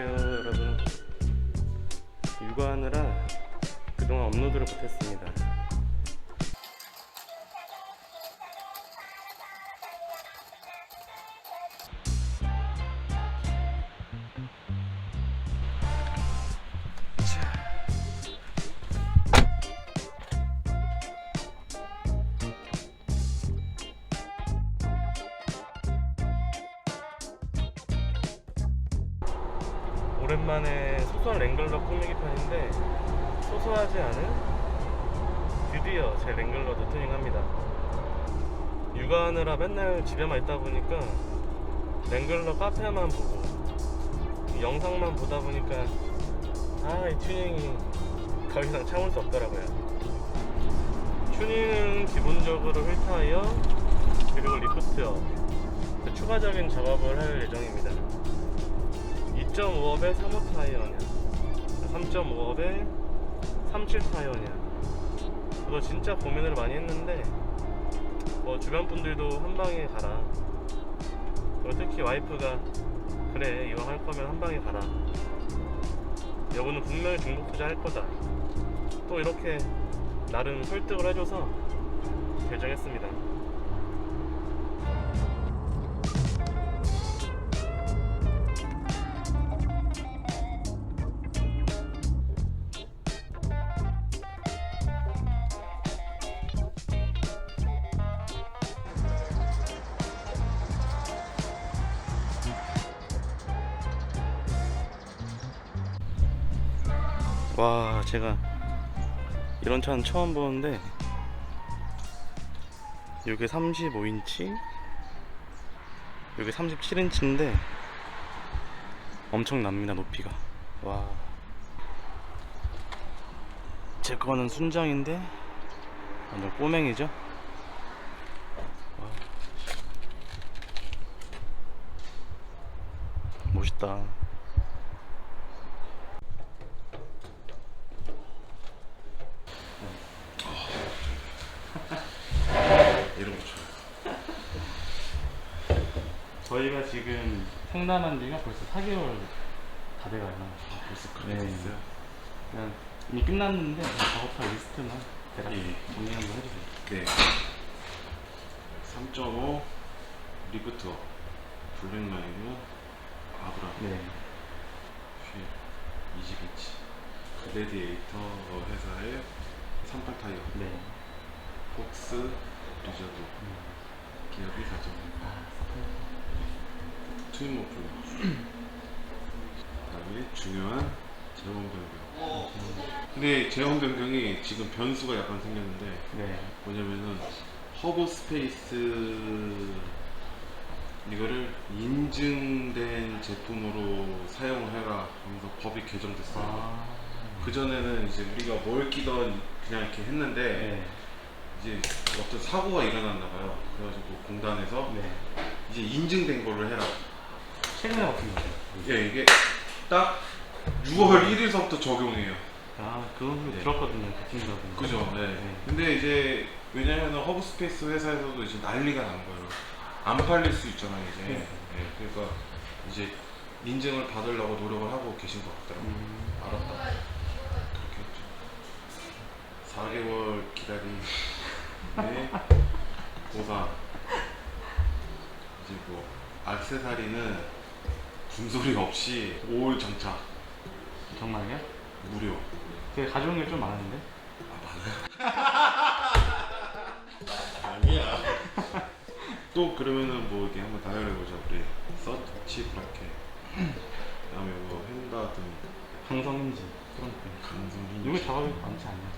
안녕하세요 여러분. 육아하느라 그동안 업로드를 못했습니다 오랜만에 소소한 랭글러 꾸미기 편인데 소소하지 않은 드디어 제 랭글러도 튜닝합니다. 육아하느라 맨날 집에만 있다 보니까 랭글러 카페만 보고 이 영상만 보다 보니까 아 이 튜닝이 더 이상 참을 수 없더라고요. 튜닝은 기본적으로 휠타이어 그리고 리프트업 그 추가적인 작업을 할 예정입니다 2.5업에 3호 타이어냐? 3.5업에 37 타이어냐? 저도 진짜 고민을 많이 했는데 뭐 주변 분들도 한 방에 가라. 그리고 특히 와이프가 그래 이왕 할 거면 한 방에 가라. 여보는 분명히 중복 투자 할 거다. 또 이렇게 나름 설득을 해줘서 결정했습니다 와 제가 이런 차는 처음 보는데 이게 35인치? 이게 37인치인데 엄청납니다 높이가. 와 제 거는 순정인데 완전 꼬맹이죠? 와. 멋있다 이런 거 좋아요. 저희가 지금 상담한 지가 벌써 4개월 다 돼가요. 벌써 그래 네. 그냥 이미 끝났는데 작업할 리스트만 대략 예. 정리 한번 해주세요. 네. 3.5 리프트 블랙라인은 아브라 네. 휠 20인치 레디에이터 회사의 38 타이어 네. 폭스 리저브 기업이 가져옵니다. 트윈 모플 그다음에 중요한 제원 변경. 근데 제원 변경이 지금 변수가 약간 생겼는데 네. 뭐냐면은 허브 스페이스 이거를 인증된 제품으로 사용해라 하면서 법이 개정됐어요. 아. 그 전에는 이제 우리가 뭘 끼던 그냥 이렇게 했는데 네. 이제 어떤 사고가 일어났나 봐요. 그래가지고 공단에서 네. 이제 인증된 걸로 해라. 최근에 어떻게 거죠? 예, 이게 딱 6월 1일서부터 적용해요. 아, 그건 네. 들었거든요. 그 친구가. 그죠? 네. 네. 근데 이제 왜냐면 허브 스페이스 회사에서도 이제 난리가 난 거예요. 안 팔릴 수 있잖아요, 이제. 네. 예, 그러니까 이제 인증을 받으려고 노력을 하고 계신 것 같더라고요. 음. 알았다. 그렇게 했죠. 4개월 기다린 네 보상. 이제 뭐 악세사리는 군소리 없이 5월 장착 정말요? 무료. 되게 가져온 게 좀 많은데? 아 많아요? 아니야. 또 그러면은 뭐 이렇게 한번 다혈해 보자 우리 서치 브라켓. 그 다음에 뭐 핸다든 강성인지 그런 거. 강성 이거 작업이 많지 않나요?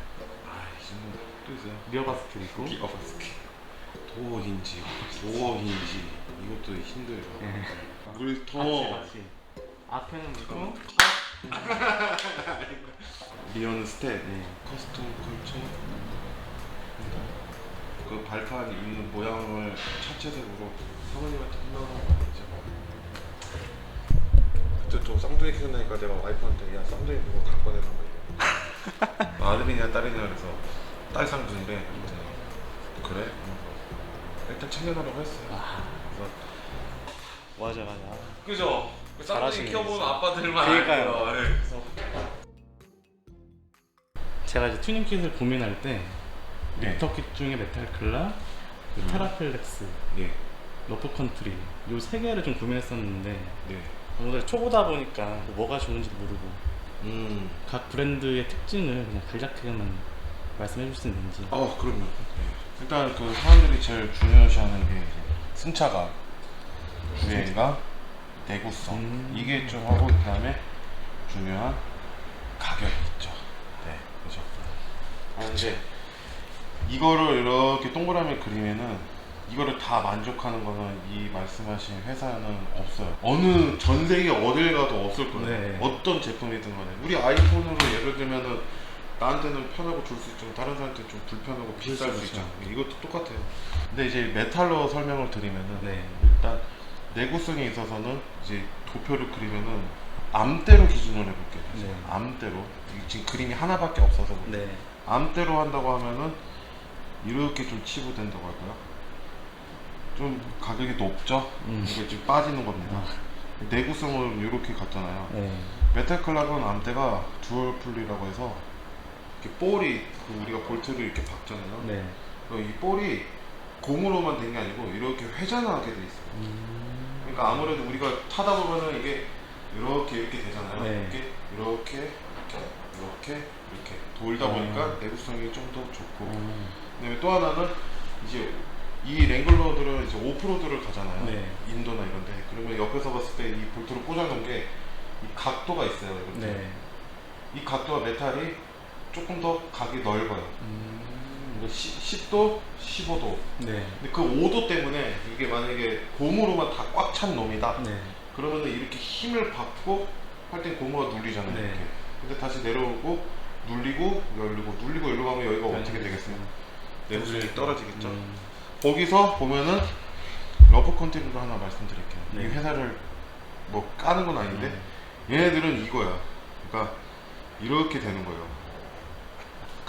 아 이제는 또 있어요. 리어바스켓 있고. 기어바스켓. 도어 힌지, 도어 힌지 이것도. 물터 같이 같이. 앞에는 있고. 리어는 스텝, 네. 커스텀 컬처. 그 발판 있는 모양을 차체색으로 사모님한테 거 아니죠? 그때 또 쌍둥이 키운다니까 내가 와이프한테 야 쌍둥이 누구 갖고 내란 말이야 아들이냐 딸이냐 그래서 딸 쌍둥이래 그랬더니 그래? 하면서 일단 챙겨놓으라고 했어요 아. 그래서 맞아 맞아. 그죠? 그 쌍둥이 잘하시네, 키워보는 진짜. 아빠들만 그러니까요. 알죠. 네. 제가 이제 튜닝 킷을 고민할 때 네. 리터 킷 중에 메탈 클라, 그 음. 테라펠렉스, 네. 러프 컨트리 요 세 개를 좀 고민했었는데 네. 오늘 초보다 보니까 뭐가 좋은지 모르고 음. 각 브랜드의 특징을 그냥 간략하게만 말씀해 줄수 있는지 어, 그럼요. 네. 일단 그 사람들이 제일 중요시하는 게 이제 승차감, 주행감, 내구성 음. 이게 좀 하고 그다음에 중요한 가격이 있죠. 네, 그죠. 아 이제 이거를 이렇게 동그라미 그리면은 이거를 다 만족하는 거는 이 말씀하신 회사는 없어요. 어느 전 세계 어딜 가도 없을 거예요. 네. 어떤 제품이든 간에 우리 아이폰으로 예를 들면은 나한테는 편하고 줄수 있지만 다른 사람한테는 좀 불편하고 비쌀 수. 있잖아. 이것도 똑같아요. 근데 이제 메탈로 설명을 드리면은 네. 일단 내구성에 있어서는 이제 도표를 그리면은 암대로 기준으로 해볼게요. 네. 암대로 지금 그림이 하나밖에 없어서 그래요. 네. 암대로 한다고 하면은 이렇게 좀 치부된다고 할까요? 좀 가격이 높죠? 음. 이게 지금 빠지는 겁니다. 내구성은 이렇게 갔잖아요. 네. 메탈클락은 암대가 듀얼 풀리라고 해서 이렇게 볼이 그 우리가 볼트를 이렇게 박잖아요. 네. 그럼 이 볼이 고무로만 된 게 아니고 이렇게 회전하게 돼 있어요. 음. 그러니까 아무래도 우리가 타다 보면은 이게 이렇게 이렇게 되잖아요. 네. 이렇게 이렇게 이렇게 이렇게 이렇게 돌다 어. 보니까 내구성이 좀 더 좋고 음. 그다음에 또 하나는 이제 이 랭글러들은 이제 오프로드를 가잖아요. 네. 인도나 이런데 그러면 옆에서 봤을 때 이 볼트를 꽂아놓은 게 이 각도가 있어요. 이렇게. 네. 이 각도와 메탈이 조금 더 각이 넓어요. 음. 10, 도 15도. 네. 근데 그 5도 때문에 이게 만약에 고무로만 다 꽉 찬 놈이다. 네. 그러면은 이렇게 힘을 받고 할 땐 고무가 눌리잖아요. 네. 이렇게. 근데 다시 내려오고 눌리고 열리고 눌리고 열리고 하면 여기가 어떻게 되겠어요? 내구성이 떨어지겠죠. 음. 거기서 보면은 러프 컨티브를 하나 말씀드릴게요. 네. 이 회사를 뭐 까는 건 아닌데 음. 얘네들은 이거야. 그러니까 이렇게 되는 거예요.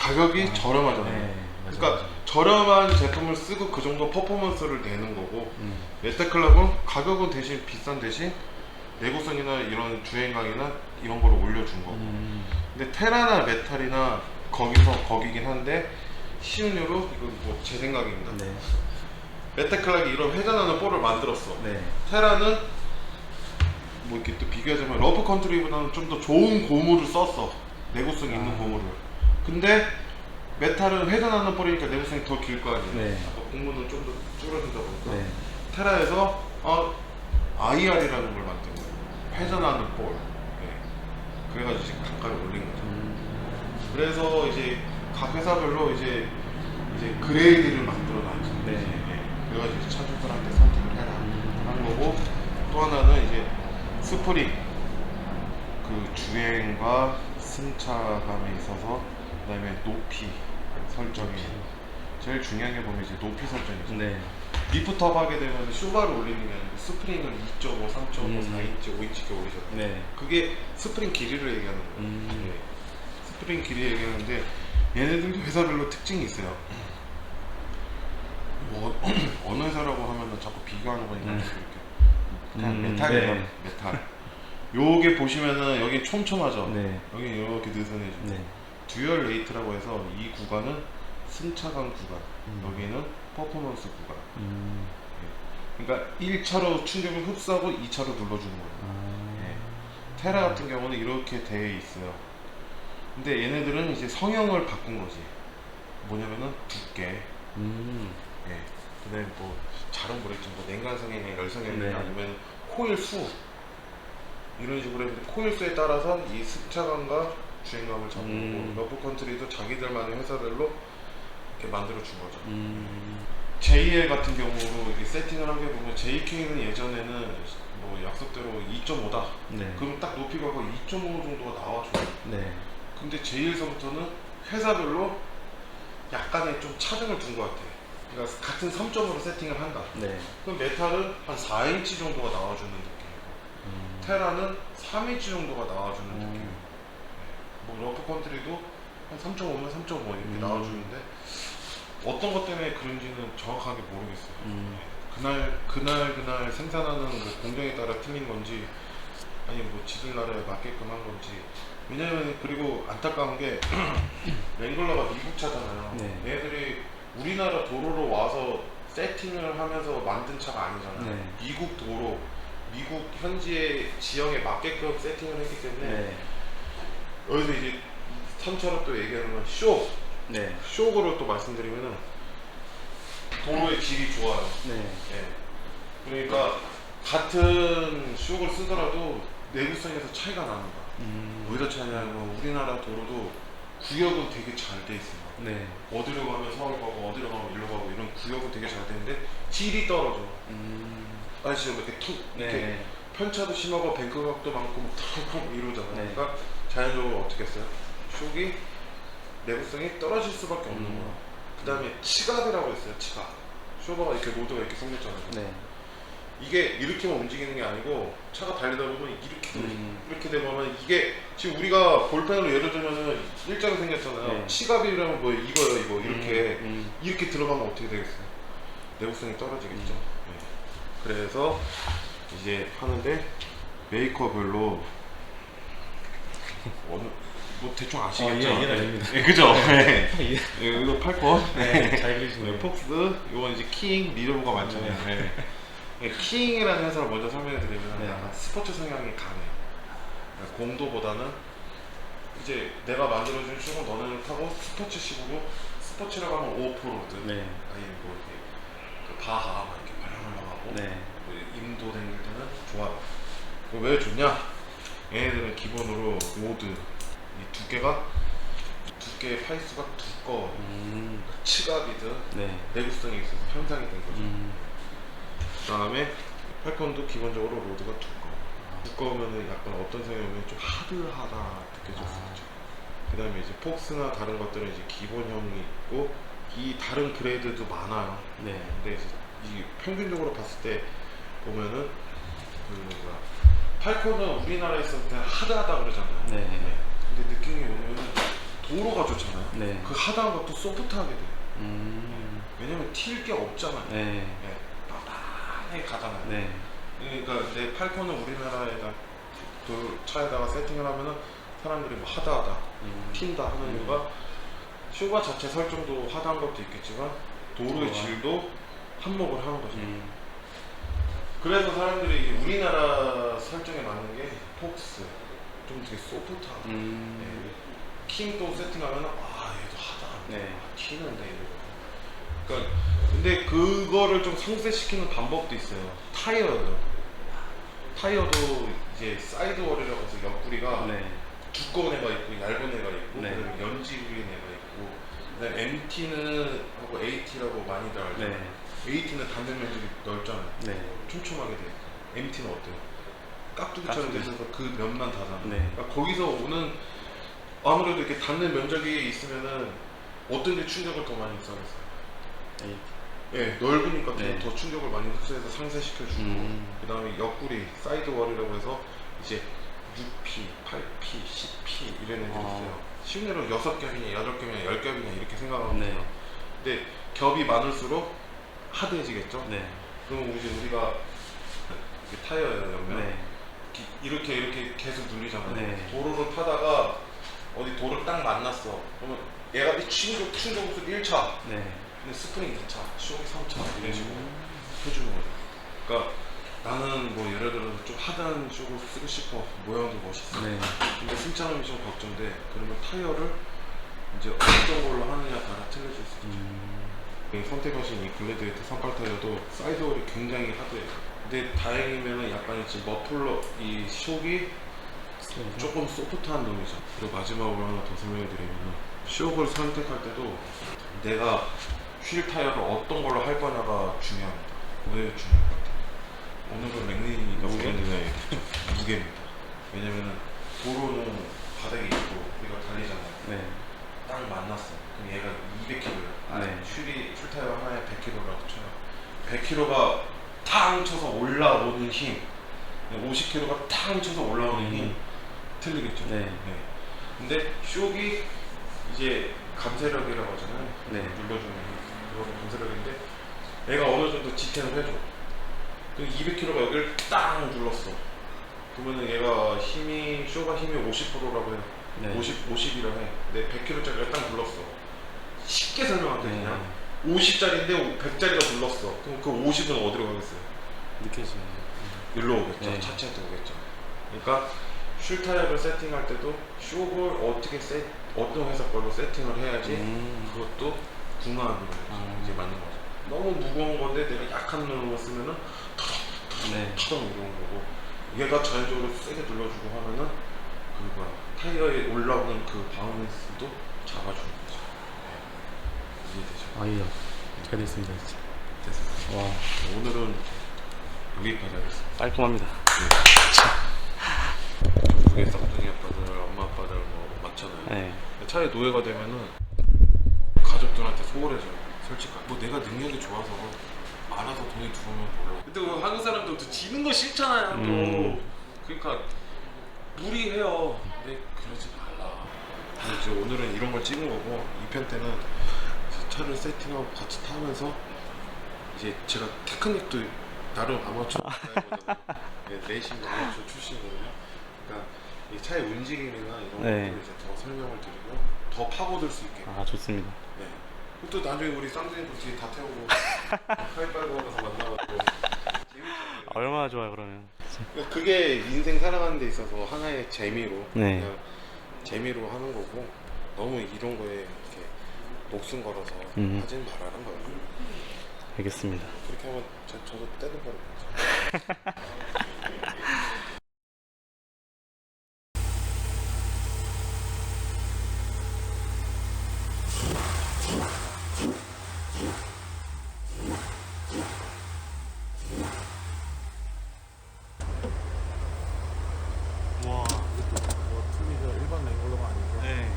가격이 아, 저렴하잖아요. 네. 맞아, 그러니까 맞아. 저렴한 제품을 쓰고 그 정도 퍼포먼스를 내는 거고 음. 메타클럽은 가격은 대신 비싼 대신 내구성이나 이런 주행강이나 이런 거를 올려준 거고 음. 근데 테라나 메탈이나 거기서 거기긴 한데 예로 이건 뭐 제 생각입니다 네. 메타클락이 이런 회전하는 볼을 만들었어 네. 테라는 뭐 이렇게 또 비교하자면 러프 컨트리보다는 좀 더 좋은 고무를 썼어 내구성 있는 아. 고무를 근데 메탈은 회전하는 볼이니까 내구성이 더 길 거 아니에요 네. 아까 공무는 좀더 줄어들다 보니까 네. 테라에서 어, IR이라는 걸 만든 거예요. 회전하는 볼. 네. 그래가지고 지금 단가를 올린 거죠. 음. 그래서 이제 각 회사별로 이제 이제 그레이드를 만들어 놨죠. 네. 이제, 예. 그래가지고 이제 차주들한테 선택을 해라 하는 거고 또 하나는 이제 스프링 그 주행과 승차감에 있어서 그다음에 높이 설정이 제일 중요한 게 보면 이제 높이 설정이죠. 네. 리프트업 하게 되면 슈바를 올리는 게 아니고 스프링을 2.5, 3.5, 음. 4인치, 5인치게 올리잖아요. 네. 그게 스프링 길이를 얘기하는 거예요. 음. 네. 스프링 길이 얘기하는데 얘네들도 회사별로 특징이 있어요. 뭐 어느 회사라고 하면은 자꾸 비교하는 거니까 음. 그냥 음, 메탈이에요. 네. 메탈. 요게 보시면은 여기 촘촘하죠. 네. 여기 이렇게 느슨해지고 네. 듀얼 레이트라고 해서 이 구간은 승차감 구간, 음. 여기는 퍼포먼스 구간. 음. 그러니까 1차로 충격을 흡수하고 2차로 눌러주는 거예요. 아. 네. 테라 같은 경우는 이렇게 되어 있어요. 근데 얘네들은 이제 성형을 바꾼 거지. 뭐냐면은 두께, 음. 예. 그다음에 뭐 잘은 모르겠죠. 뭐 냉간 성형이나 열 성형이나 네. 아니면 코일 수 이런 식으로 했는데 코일 수에 따라서 이 승차감과 주행감을 잡는 음. 러프 컨트리도 자기들만의 회사별로 이렇게 만들어 준 거죠. 음. JL 같은 경우로 이렇게 세팅을 하게 보면 JK는 예전에는 뭐 약속대로 2.5다. 네. 그럼 딱 높이가 거의 2.5 정도가 나와줘요. 네. 근데 JL서부터는 회사별로 약간의 좀 차등을 둔 것 같아. 그러니까 같은 3점으로 세팅을 한다. 네. 그럼 메탈은 한 4인치 정도가 나와주는 느낌이고, 음. 테라는 3인치 정도가 나와주는 음. 느낌. 뭐 러프 컨트리도 한 3.5면 3.5 이렇게 음. 나와주는데 어떤 것 때문에 그런지는 정확하게 모르겠어요. 음. 그날 그날 그날 생산하는 그 공정에 따라 틀린 건지 아니 뭐 지들 나라에 맞게끔 한 건지 왜냐면 그리고 안타까운 게 랭글러가 미국 차잖아요. 네. 얘들이 우리나라 도로로 와서 세팅을 하면서 만든 차가 아니잖아요. 네. 미국 도로, 미국 현지의 지형에 맞게끔 세팅을 했기 때문에 네. 여기서 이제 선처럼 또 얘기하는 건 쇼, 네. 쇼거로 또 말씀드리면은 도로의 질이 좋아요. 네. 예. 그러니까 같은 쇼를 쓰더라도 내구성에서 차이가 나는 거야. 음. 어디서 차이냐면 우리나라 도로도 구역은 되게 잘 돼 있어요. 네. 어디로 가면 서울 가고 어디로 가면 일로 가고 이런 구역은 되게 잘 되는데 질이 떨어져. 음. 아시죠? 이렇게 툭 이렇게 네. 편차도 심하고 뱅크각도 많고 뭐 툭툭 이러잖아요. 네. 그러니까 자연적으로 어떻게 했어요? 쇼기 내구성이 떨어질 수밖에 없는 음. 거야. 그 다음에 치갑이라고 했어요. 치갑. 쇼버가 이렇게 로드가 이렇게 생겼잖아요. 네. 이게 이렇게만 움직이는 게 아니고 차가 달리다 보면 이렇게 음. 이렇게 되면 이게 지금 우리가 볼펜으로 예를 들면은 일자로 생겼잖아요. 네. 치갑이라면 뭐 이거요 이거 이렇게 음. 이렇게 들어가면 어떻게 되겠어요? 내구성이 떨어지겠죠. 네. 그래서 이제 하는데 메이커별로 어느 뭐 대충 아시겠죠? 어, 이해- 이해가 됩니다. 네, 그죠? 네. 예. 네, 이거 팔콘. 네. 잘 네, 그리시네요. 폭스, 이건 이제 킹, 미러브가 많잖아요. 네. 네, 킹이라는 회사를 먼저 설명해 드리면 네. 약간 스포츠 성향이 강해요. 그러니까 공도보다는 이제 내가 만들어준 슈는 너네를 타고 스포츠식으로 스포츠라고 하면 오프로드, 네. 아니 뭐 이렇게 그 바하 막 이렇게 말랑말랑하고 네. 뭐 임도 다닐 때는 좋아요. 그거 왜 좋냐? 얘네들은 기본으로 로드 이 두께가 두께의 파이수가 두꺼워. 음. 치갑이든 네. 내구성이 있어서 향상이 된 거죠. 음. 그 다음에 팔콘도 기본적으로 로드가 두꺼워. 두꺼우면 약간 어떤 생각이 오면 좀 하드하다 느껴질 수 아. 있죠. 그 다음에 이제 폭스나 다른 것들은 이제 기본형이 있고 이 다른 그레이드도 많아요. 네. 근데 이제 이 평균적으로 봤을 때 보면은 그 뭐야 팔콘은 우리나라에서 그냥 하드하다 그러잖아요. 네. 근데 느낌이 뭐냐면 도로가 좋잖아요. 네. 그 하드한 것도 소프트하게 돼요. 음. 왜냐면 튈 게 없잖아요. 네. 네. 빡빡하게 가잖아요. 네. 그러니까 근데 팔콘은 우리나라에다 그 차에다가 세팅을 하면은 사람들이 뭐 하드하다, 음. 튄다 하는 음. 이유가 쇼바 자체 설정도 하드한 것도 있겠지만 도로의 좋아. 질도 한몫을 하는 거죠. 음. 그래서 사람들이 우리나라 설정에 맞는 게 폭스 좀 되게 소프트하고 음. 네. 킹도 세팅하면 아 얘도 하다 네. 아, 튀는데 이러고 그러니까 근데 그거를 좀 상쇄시키는 방법도 있어요 타이어요 타이어도 이제 사이드 월이라고 해서 옆구리가 네. 두꺼운 애가 있고 얇은 애가 있고 네. 그다음에 연지 그린 애가 있고 그다음에 MT는 하고 AT라고 많이들 알잖아요 네. AT는 단면 면적이 넓잖아요 네. 촘촘하게 돼. MT는 어때요? 깍두기처럼 깍두기. 돼서 그 면만 다잖아. 네. 그러니까 거기서 오는 아무래도 이렇게 닿는 면적이 있으면은 어떤 게 충격을 더 많이 흡수하겠어요? 에이. 예, 넓으니까 더- 네. 더 충격을 많이 흡수해서 상쇄시켜주고 음. 그 다음에 옆구리, 사이드 월이라고 해서 이제 6P, 8P, 10P 이런 애들이 아. 있어요. 쉬운 예로 6겹이냐, 8겹이냐, 10겹이냐 이렇게 생각하면 네. 돼요. 근데 겹이 많을수록 하드해지겠죠? 네. 그럼 이제 우리가 이렇게 넣으면 네. 기- 이렇게 이렇게 계속 눌리잖아요. 네. 도로를 타다가 어디 도를 딱 만났어. 그러면 얘가 이 충격 충격수 1차, 네. 근데 스프링 2차, 쇼크 3차 이런 식으로 음. 해주는 거죠. 그러니까 나는 뭐 예를 들어서 좀 하드한 쇼크를 쓰고 싶어. 모양도 멋있어. 네. 근데 승차감이 좀 걱정돼. 그러면 타이어를 이제 어떤 걸로 하느냐 따라 틀려질 수 있죠. 음. 이 선택하신 이 글래디에이터 선발 타이어도 사이드월이 굉장히 하드해요. 근데 다행이면은 약간 지금 머플러 이 쇽이 스테이죠? 조금 소프트한 놈이죠. 그리고 마지막으로 하나 더 설명해드리면 쇽을 선택할 때도 내가 휠 타이어를 어떤 걸로 할 거냐가 중요합니다. 왜 중요할 것 같아요? 오늘은 랭린이니까 무게? 브랜드나 얘기했죠. 무게입니다. 왜냐면은 도로는 바닥에 있고 우리가 달리잖아요. 네. 딱 만났어. 그럼 얘가 200kg야. 네. 휠이 휠타이어 하나에 100kg라고 쳐요. 100kg가 탕 쳐서 올라오는 힘, 50kg가 탕 쳐서 올라오는 음. 힘 틀리겠죠. 네. 근데 쇽이 이제 감쇄력이라고 하잖아요. 네. 눌러주는 힘. 그거는 감쇄력인데 얘가 어느 정도 지탱을 해줘. 그 200kg가 여기를 딱 눌렀어. 그러면은 얘가 힘이 쇼가 힘이 50%라고 해. 네. 50 50이라 해. 내 100kg짜리가 딱 불렀어. 쉽게 설명할게 네. 그냥. 50짜리인데 100짜리가 불렀어. 그럼 그 50은 어디로 가겠어요? 느껴지네. 일로 오겠죠. 네. 자체한테 오겠죠. 그러니까 슈 타협을 세팅할 때도 쇼를 어떻게 세 어떤 회사 걸로 세팅을 해야지 음. 그것도 궁합으로 아. 이제 맞는 거죠. 너무 무거운 건데 내가 약한 놈을 쓰면은 네. 터덩 이런 거고 얘가 자연적으로 세게 눌러주고 하면은 그 뭐야 타이어에 올라오는 그 바운스도 잡아주는. 네. 이해되죠? 아이야. 잘 됐습니다, 진짜. 됐습니다. 와, 오늘은 여기까지 하겠습니다. 깔끔합니다. 그게 쌍둥이 아빠들, 엄마 아빠들 뭐 맞잖아요. 네. 차에 노예가 되면은 가족들한테 소홀해져요. 솔직히 뭐 내가 능력이 좋아서 알아서 돈이 들어오면 몰라. 근데 그 한국 사람들 또 지는 거 싫잖아요. 또 음. 그러니까 무리해요. 근데 그러지 말라. 근데 이제 오늘은 이런 걸 찍은 거고 이편 때는 차를 세팅하고 같이 타면서 이제 제가 테크닉도 나름 아마추어 드라이버잖아요. 네, 내신 아마추어 출신이거든요. 그러니까 이 차의 움직임이나 이런 네. 것들을 이제 더 설명을 드리고 더 파고들 수 있게. 아, 좋습니다. 네. 또 나중에 우리 쌍둥이도 뒤에 다 태우고 하이파이브 하면서 만나가지고 재밌잖아요. 얼마나 좋아요, 그러면. 그러니까 그게 인생 살아가는 데 있어서 하나의 재미로 네. 그냥 재미로 하는 거고 너무 이런 거에 목숨 걸어서 음. 하진 말라는 거예요. 알겠습니다. 그렇게 하면 저, 저도 떼는 거예요. 와, 뭐 TV가 일반 랭글러가 아니고 네.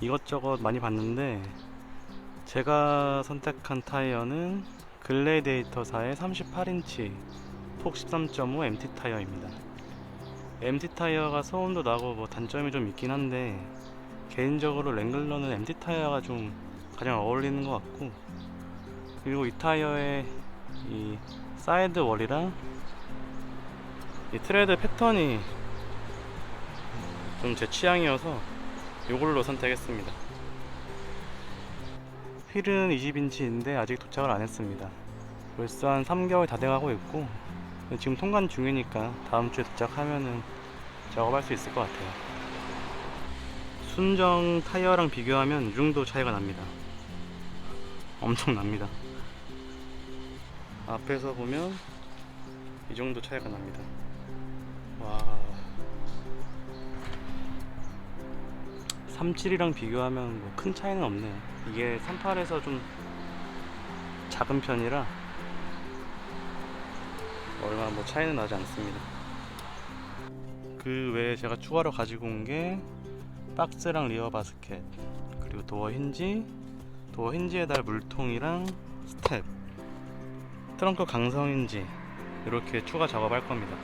이것저것 많이 봤는데 제가 선택한 타이어는 글래디에이터사의 38인치 폭 13.5 MT 타이어입니다. MT 타이어가 소음도 나고 뭐 단점이 좀 있긴 한데 개인적으로 랭글러는 MT 타이어가 좀 가장 어울리는 것 같고 그리고 이 타이어의 이 사이드 월이랑 이 트레드 패턴이 좀 제 취향이어서 이걸로 선택했습니다. 휠은 20인치인데 아직 도착을 안 했습니다. 벌써 한 3개월 다 돼가고 있고 지금 통관 중이니까 다음 주에 도착하면은 작업할 수 있을 것 같아요. 순정 타이어랑 비교하면 이 정도 차이가 납니다. 엄청 납니다. 앞에서 보면 이 정도 차이가 납니다. 와. 37이랑 비교하면 뭐 큰 차이는 없네요. 이게 38에서 좀 작은 편이라 얼마 뭐 차이는 나지 않습니다. 그 외에 제가 추가로 가지고 온 게 박스랑 리어 바스켓 그리고 도어 힌지 도어 힌지에 달 물통이랑 스텝 트렁크 강성 힌지 이렇게 추가 작업할 겁니다.